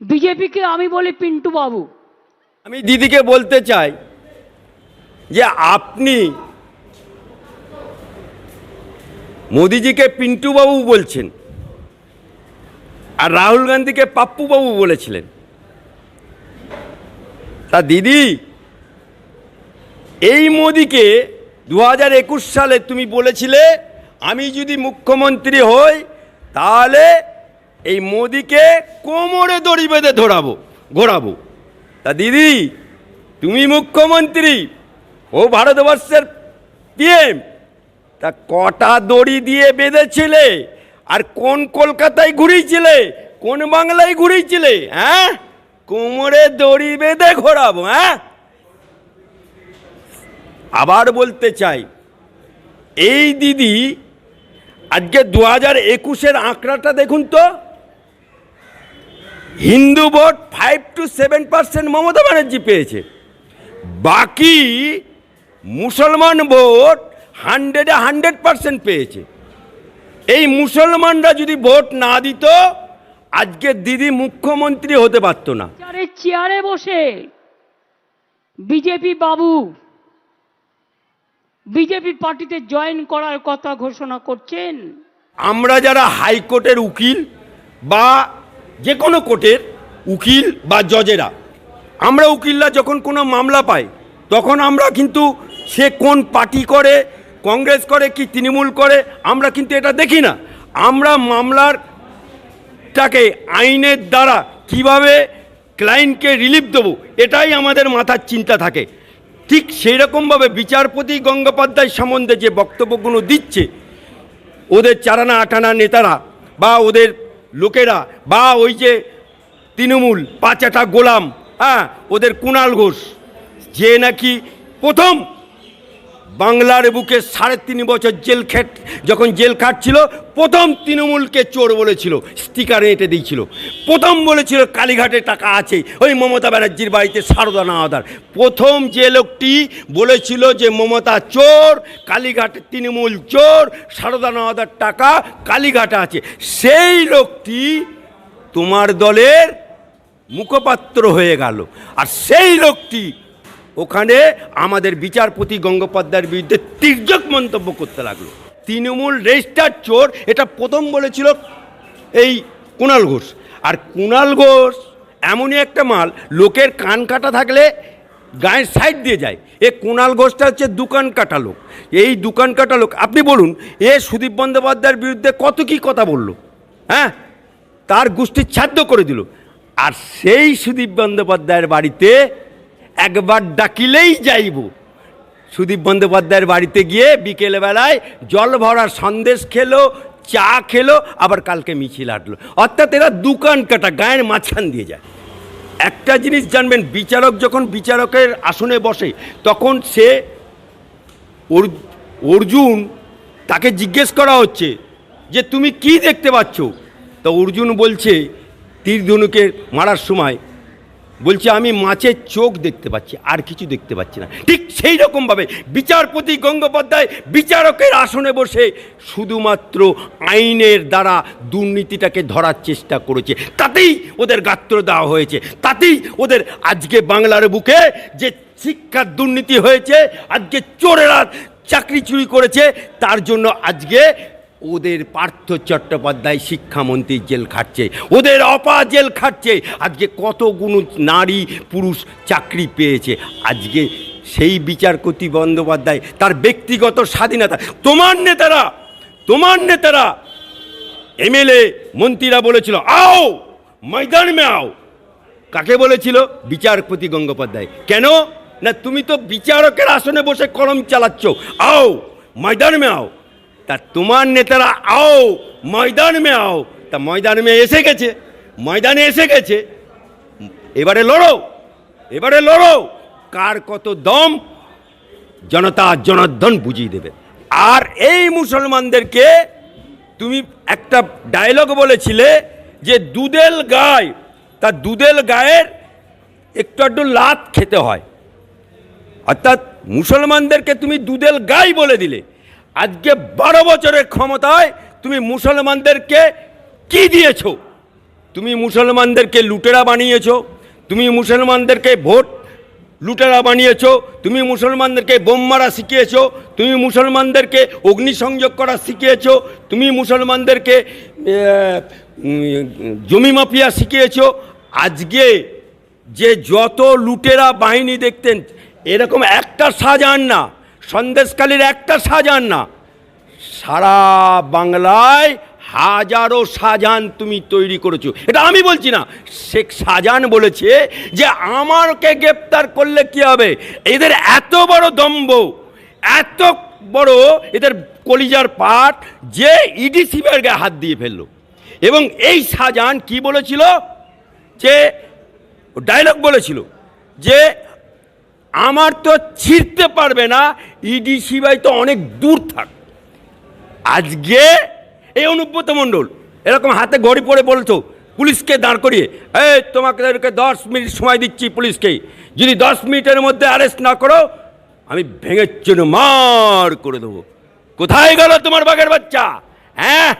বিজেপিকে আমি বলি পিন্টু বাবু। আমি দিদিকে বলতে চাই যে আপনি মোদিজিকে পিন্টু বাবু বলছেন আর রাহুল গান্ধীকে পাপ্পু বাবু বলেছিলেন। তা দিদি, এই মোদিকে দু হাজার একুশ সালে তুমি বলেছিলে, আমি যদি মুখ্যমন্ত্রী হই, তাহলে এই মোদিকে কোমরে দড়ি বেঁধে ধরাবো, ঘোরাবো। তা দিদি, তুমি মুখ্যমন্ত্রী ও ভারতবর্ষের পিএম তা কটা দড়ি দিয়ে বেঁধেছিলে? আর কোন কলকাতায় ঘুরিয়েছিলে? কোন বাংলায় ঘুরিয়েছিলে? হ্যাঁ? কোমরে দড়ি বেঁধে ঘোরাবো হ্যাঁ? আবার বলতে চাই, এই দিদি আজকে দু হাজার একুশের আঁকড়াটা দেখুন তো। Hindu vote five two seven percent Mamata Banerjee পেয়েছে। বাকি মুসলমান ভোট হান্ড্রেডে হান্ড্রেড পার্সেন্ট পেয়েছে। এই মুসলমানরা যদি ভোট না দিত আজকে দিদি মুখ্যমন্ত্রী হতে পারতো না। চেয়ারে চেয়ারে বসে বিজেপি বাবু বিজেপি পার্টিতে জয়েন করার কথা ঘোষণা করছেন। আমরা যারা হাইকোর্টের উকিল বা যে কোনো কোর্টের উকিল বা জজেরা। আমরা উকিলরা যখন কোনো মামলা পাই, তখন আমরা কিন্তু সে কোন পার্টি করে, কংগ্রেস করে কি তৃণমূল করে, আমরা কিন্তু এটা দেখি না। আমরা মামলারটাকে আইনের দ্বারা কীভাবে ক্লায়েন্টকে রিলিফ দেবো, এটাই আমাদের মাথার চিন্তা থাকে। ঠিক সেই রকমভাবে বিচারপতি গঙ্গোপাধ্যায় সম্বন্ধে যে বক্তব্যগুলো দিচ্ছে, ওদের চারানা আটানা নেতারা বা ওদের লোকেরা বা ওই যে তৃণমূল পাঁচাটা গোলাম হ্যাঁ ওদের কুণাল ঘোষ যে নাকি প্রথম বাংলার বুকে সাড়ে তিন বছর জেল খেট, যখন জেল খাটছিল, প্রথম তৃণমূলকে চোর বলেছিল, স্টিকার এঁটে দিয়েছিল। প্রথম বলেছিল, কালীঘাটে টাকা আছে, ওই মমতা ব্যানার্জির বাড়িতে সারদা নাওয়াদার প্রথম যে লোকটি বলেছিল যে মমতা চোর, কালীঘাটে তৃণমূল চোর, সারদা নাওয়াদার টাকা কালীঘাটে আছে। সেই লোকটি তোমার দলের মুখপাত্র হয়ে গেল। আর সেই লোকটি ওখানে আমাদের বিচারপতি গঙ্গোপাধ্যায়ের বিরুদ্ধে তির্যক মন্তব্য করতে লাগল। তৃণমূল রেজিস্টার চোর, এটা প্রথম বলেছিল এই কুণাল ঘোষ। আর কুণাল ঘোষ এমনই একটা মাল, লোকের কান কাটা থাকলে গায়ের সাইড দিয়ে যায়। এ কুণাল ঘোষটা হচ্ছে দোকান কাটা লোক। এই দোকান কাটা লোক, আপনি বলুন, এ সুদীপ বন্দ্যোপাধ্যায়ের বিরুদ্ধে কত কি কথা বলল? হ্যাঁ? তার গোষ্ঠী ছাদ্য করে দিল। আর সেই সুদীপ বন্দ্যোপাধ্যায়ের বাড়িতে একবার ডাকিলেই যাইব। সুদীপ বন্দ্যোপাধ্যায়ের বাড়িতে গিয়ে বিকেলবেলায় জল ভরা সন্দেশ খেলো, চা খেলো, আবার কালকে মিছিল আটলো অর্থাৎ এরা দোকান কাটা, গায়ের মাঝখান দিয়ে যায়। একটা জিনিস জানবেন, বিচারক যখন বিচারকের আসনে বসে, তখন সে অর্জুন তাকে জিজ্ঞেস করা হচ্ছে যে, তুমি কি দেখতে পাচ্ছ? তো অর্জুন বলছে, তীর ধনুকে মারার সময় বলছে, আমি মাছের চোখ দেখতে পাচ্ছি, আর কিছু দেখতে পাচ্ছি না। ঠিক সেই রকমভাবে বিচারপতি গঙ্গোপাধ্যায় বিচারকের আসনে বসে শুধুমাত্র আইনের দ্বারা দুর্নীতিটাকে ধরার চেষ্টা করেছে। তাতেই ওদের গাত্র দেওয়া হয়েছে। তাতেই ওদের আজকে বাংলার বুকে যে শিক্ষার দুর্নীতি হয়েছে, আজকে চোরেরা চাকরি চুরি করেছে, তার জন্য আজকে ওদের পার্থ চট্টোপাধ্যায় শিক্ষামন্ত্রী জেল খাটছে, ওদের অপা জেল খাটছে। আজকে কতগুলো নারী পুরুষ চাকরি পেয়েছে। আজকে সেই বিচারপতি বন্দ্যোপাধ্যায়, তার ব্যক্তিগত স্বাধীনতা। তোমার নেতারা তোমার নেতারা, এমএলএ মন্ত্রীরা বলেছিল, আও, ময়দান মে আও। কাকে বলেছিল? বিচারপতি গঙ্গোপাধ্যায়। কেন? না, তুমি তো বিচারকের আসনে বসে কলম চালাচ্ছ। আও, ময়দান মে আও। তা তোমার নেতারা আও, ময়দান মে আও। তা ময়দান মে এসে গেছে, ময়দানে এসে গেছে। এবারে লড়ো এবারে লড়ো। কার কত দম, জনতা জনার্দন বুঝিয়ে দেবে। আর এই মুসলমানদেরকে তুমি একটা ডায়লগ বলেছিলে যে দুধেল গায়, তা দুধেল গায়ের একটু একটু লাত খেতে হয়। অর্থাৎ মুসলমানদেরকে তুমি দুধেল গাই বলে দিলে। আজকে বারো বছরের ক্ষমতায় তুমি মুসলমানদেরকে কি দিয়েছ? তুমি মুসলমানদেরকে লুটেরা বানিয়েছ, তুমি মুসলমানদেরকে ভোট লুটেরা বানিয়েছো, তুমি মুসলমানদেরকে বোম মারা শিখিয়েছো, তুমি মুসলমানদেরকে অগ্নিসংযোগ করা শিখিয়েছো, তুমি মুসলমানদেরকে জমি মাফিয়া শিখিয়েছ। আজকে যে যত লুটেরা বাহিনী দেখতেন, এরকম একটা সাজান না। সন্দেশকালীর একটা সাজান না। সারা বাংলায় হাজারো শাহজাহান তুমি তৈরি করেছ। এটা আমি বলছি না, শেখ শাহজাহান বলেছে যে আমারকে গ্রেপ্তার করলে কি হবে? এদের এত বড় দম্ভ, এত বড় এদের কলিজার পাট যে ইডি সিবের গায়ে হাত দিয়ে ফেলল। এবং এই শাহজাহান কি বলেছিল? যে ডায়লগ বলেছিল যে আমার তো ছিঁড়তে পারবে না ইডি সিবাই তো অনেক দূর থাক। আজকে এই অনুব্রত মণ্ডল, এরকম হাতে ঘড়ি পড়ে বলছো, পুলিশকে দাঁড় করিয়ে, এই, তোমাকে দশ মিনিট সময় দিচ্ছি পুলিশকে। যদি দশ মিনিটের মধ্যে অ্যারেস্ট না করো, আমি ভেঙে জন্য মার করে দেবো। কোথায় গেল তোমার বাঘের বাচ্চা? হ্যাঁ?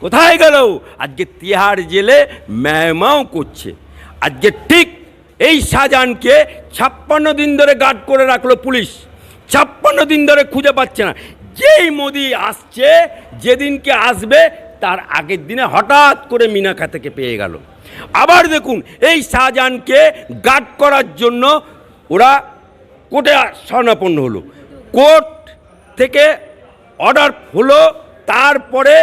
কোথায় গেল? আজকে তিহার জেলে ম্যামাও করছে। আজকে ঠিক এই শাহজাহানকে ছাপ্পান্ন দিন ধরে গার্ড করে রাখল পুলিশ। ছাপ্পান্ন দিন ধরে খুঁজে পাচ্ছে না। যেই মোদি আসছে, যেদিনকে আসবে, তার আগের দিনে হঠাৎ করে মিনাখা থেকে পেয়ে গেল। আবার দেখুন, এই শাহজাহানকে গার্ড করার জন্য ওরা কোর্টে স্বর্ণাপন্ন হলো। কোর্ট থেকে অর্ডার হলো, তারপরে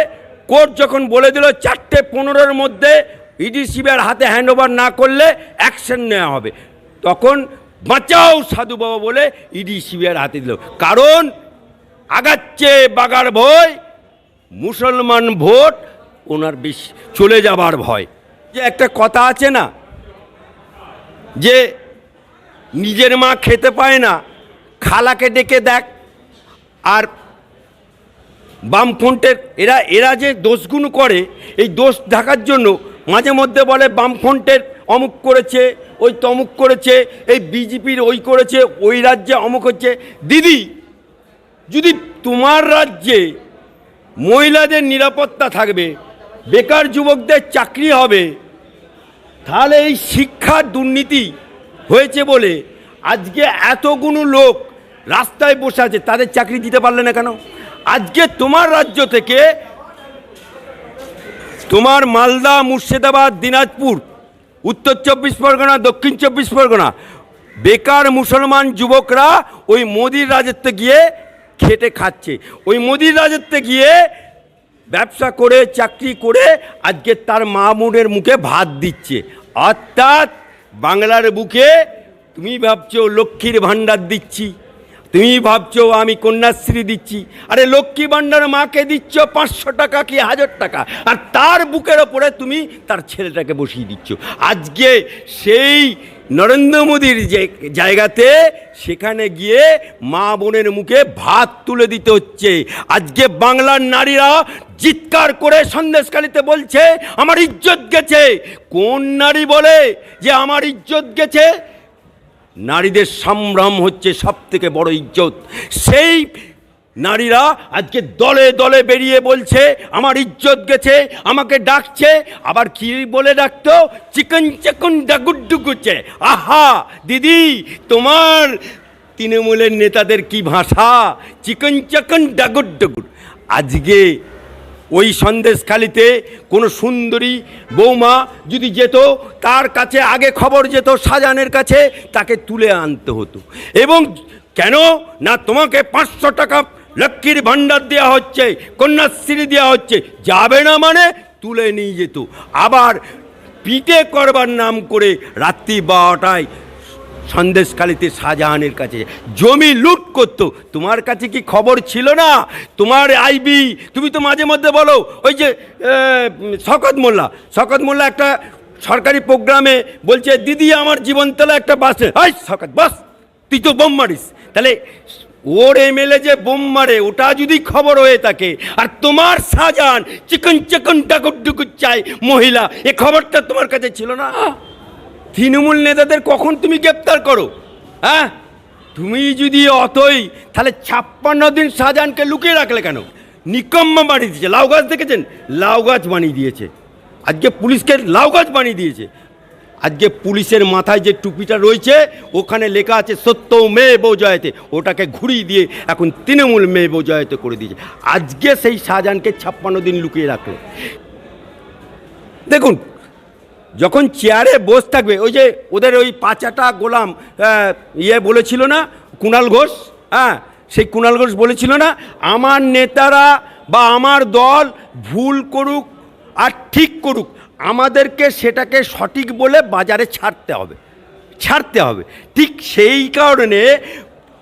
কোর্ট যখন বলে দিল, চারটে পনেরোর মধ্যে ইডি সিবিআর হাতে হ্যান্ডওভার না করলে অ্যাকশন নেওয়া হবে। তখন বাঁচাও সাধু বাবা বলে ইডি সিবিআর হাতে দিল। কারণ আগাচ্ছে বাগার ভয়, মুসলমান ভোট, ওনার বেশি, চলে যাবার ভয়। যে একটা কথা আছে না, যে নিজের মা খেতে পায় না, খালাকে ডেকে দেখ, আর বামফ্রন্টের, এরা এরা যে দোষগুলো করে, এই দোষ ঢাকার জন্য মাঝে মধ্যে বলে বামফ্রন্টের অমুক করেছে, ওই তমুক করেছে, এই বিজেপির ওই করেছে, ওই রাজ্যে অমুক হচ্ছে। দিদি, যদি তোমার রাজ্যে মহিলাদের নিরাপত্তা থাকবে, বেকার যুবকদের চাকরি হবে, তাহলে এই শিক্ষার দুর্নীতি হয়েছে বলে আজকে এতগুলো লোক রাস্তায় বসে আছে, তাদের চাকরি দিতে পারলে না কেন? আজকে তোমার রাজ্য থেকে তোমার মালদা, মুর্শিদাবাদ, দিনাজপুর, উত্তর চব্বিশ পরগনা, দক্ষিণ চব্বিশ পরগনা, বেকার মুসলমান যুবকরা ওই মোদির রাজত্বে গিয়ে খেটে খাচ্ছে। ওই মোদির রাজত্বে গিয়ে ব্যবসা করে, চাকরি করে আজকে তার মামুনের মুখে ভাত দিচ্ছে। অর্থাৎ বাংলার বুকে তুমি ভাবছ লক্ষ্মীর ভাণ্ডার দিচ্ছি। তুমি ভাবছ আমি কন্যাশ্রী দিচ্ছি। আরে লক্ষ্মী ভাণ্ডার মাকে দিচ্ছ পাঁচশো টাকা কি হাজার টাকা? আর তার বুকের ওপরে তুমি তার ছেলেটাকে বসিয়ে দিচ্ছ। আজকে সেই নরেন্দ্র মোদীর যে জায়গাতে সেখানে গিয়ে মা বোনের মুখে ভাত তুলে দিতে হচ্ছে। আজকে বাংলার নারীরা চিৎকার করে সন্দেশকালীতে বলছে, আমার ইজ্জত গেছে। কোন নারী বলে যে, আমার ইজ্জত গেছে? নারীদের সম্ভ্রম হচ্ছে সব থেকে বড় ইজ্জত। সেই নারীরা আজকে দলে দলে বেরিয়ে বলছে, আমার ইজ্জত গেছে, আমাকে ডাকছে। আবার কি বলে ডাকতো? চিকন চিকন ডাগুডুগুচ্ছে আহা, দিদি, তোমার তৃণমূলের নেতাদের কি ভাষা? চিকন চিকন ডাগুডুগুর আজকে ওই সন্দেশখালিতে কোনো সুন্দরী বৌমা যদি যেত, তার কাছে আগে খবর যেত সাজানের কাছে, তাকে তুলে আনতে হতো। এবং কেন? না, তোমাকে পাঁচশো টাকা লক্ষ্মীর ভাণ্ডার দেওয়া হচ্ছে, কন্যাশ্রী দেওয়া হচ্ছে, যাবে না মানে তুলে নিয়ে যেত। আবার পিটে করবার নাম করে রাত্রি বারোটায় সন্দেশকালীতে শাহজাহানের কাছে। জমি লুট করতো। তোমার কাছে কি খবর ছিল না? তোমার আইবি, তুমি তো মাঝে মধ্যে বলো, ওই যে শকত মোল্লা। শকত মোল্লা একটা সরকারি প্রোগ্রামে বলছে, দিদি, আমার জীবনতলা একটা বাসে হাই শকত, বাস, তুই তো বোম মারিস। তাহলে ওর এমএলএ যে বোম মারে, ওটা যদি খবর হয়ে থাকে, আর তোমার শাহজাহান চিকন চিকন ডাকুর ডুকুর চাই মহিলা, এ খবরটা তোমার কাছে ছিল না? তৃণমূল নেতাদের কখন তুমি গ্রেপ্তার করো? হ্যাঁ? তুমি যদি অতই তাহলে ছাপ্পান্ন দিন শাহজাহানকে লুকিয়ে রাখলে কেন? নিকম্মা বানিয়ে দিয়েছে। লাউ গাছ দেখেছেন? লাউ গাছ বানিয়ে দিয়েছে। আজকে পুলিশকে লাউ গাছ বানিয়ে দিয়েছে। আজকে পুলিশের মাথায় যে টুপিটা রয়েছে, ওখানে লেখা আছে সত্য মেয়ে বোঝায়তে ওটাকে ঘুরিয়ে দিয়ে এখন তৃণমূল মেয়ে বোঝায়তে করে দিয়েছে। আজকে সেই শাহজাহানকে ছাপ্পান্ন দিন লুকিয়ে রাখল। দেখুন যখন চেয়ারে বসে থাকবে, ওই যে ওদের ওই পাঁচাটা গোলাম ইয়ে বলেছিল না কুণাল ঘোষ হ্যাঁ সেই কুণাল ঘোষ বলেছিল না, আমার নেতারা বা আমার দল ভুল করুক আর ঠিক করুক, আমাদেরকে সেটাকে সঠিক বলে বাজারে ছাড়তে হবে ছাড়তে হবে। ঠিক সেই কারণে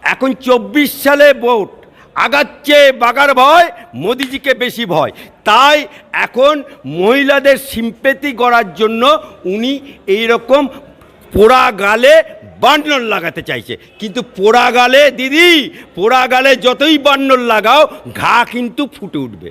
এখন চব্বিশ সালে ভোট আগাচ্ছে বাগার ভয়, মোদিজিকে বেশি ভয়। তাই এখন মহিলাদের সিম্পেতি গড়ার জন্য উনি এই রকম পোড়া গালে বান্ডল লাগাতে চাইছে। কিন্তু পোড়া গালে দিদি পোড়া গালে যতই বান্ডল লাগাও, ঘা কিন্তু ফুটে উঠবে।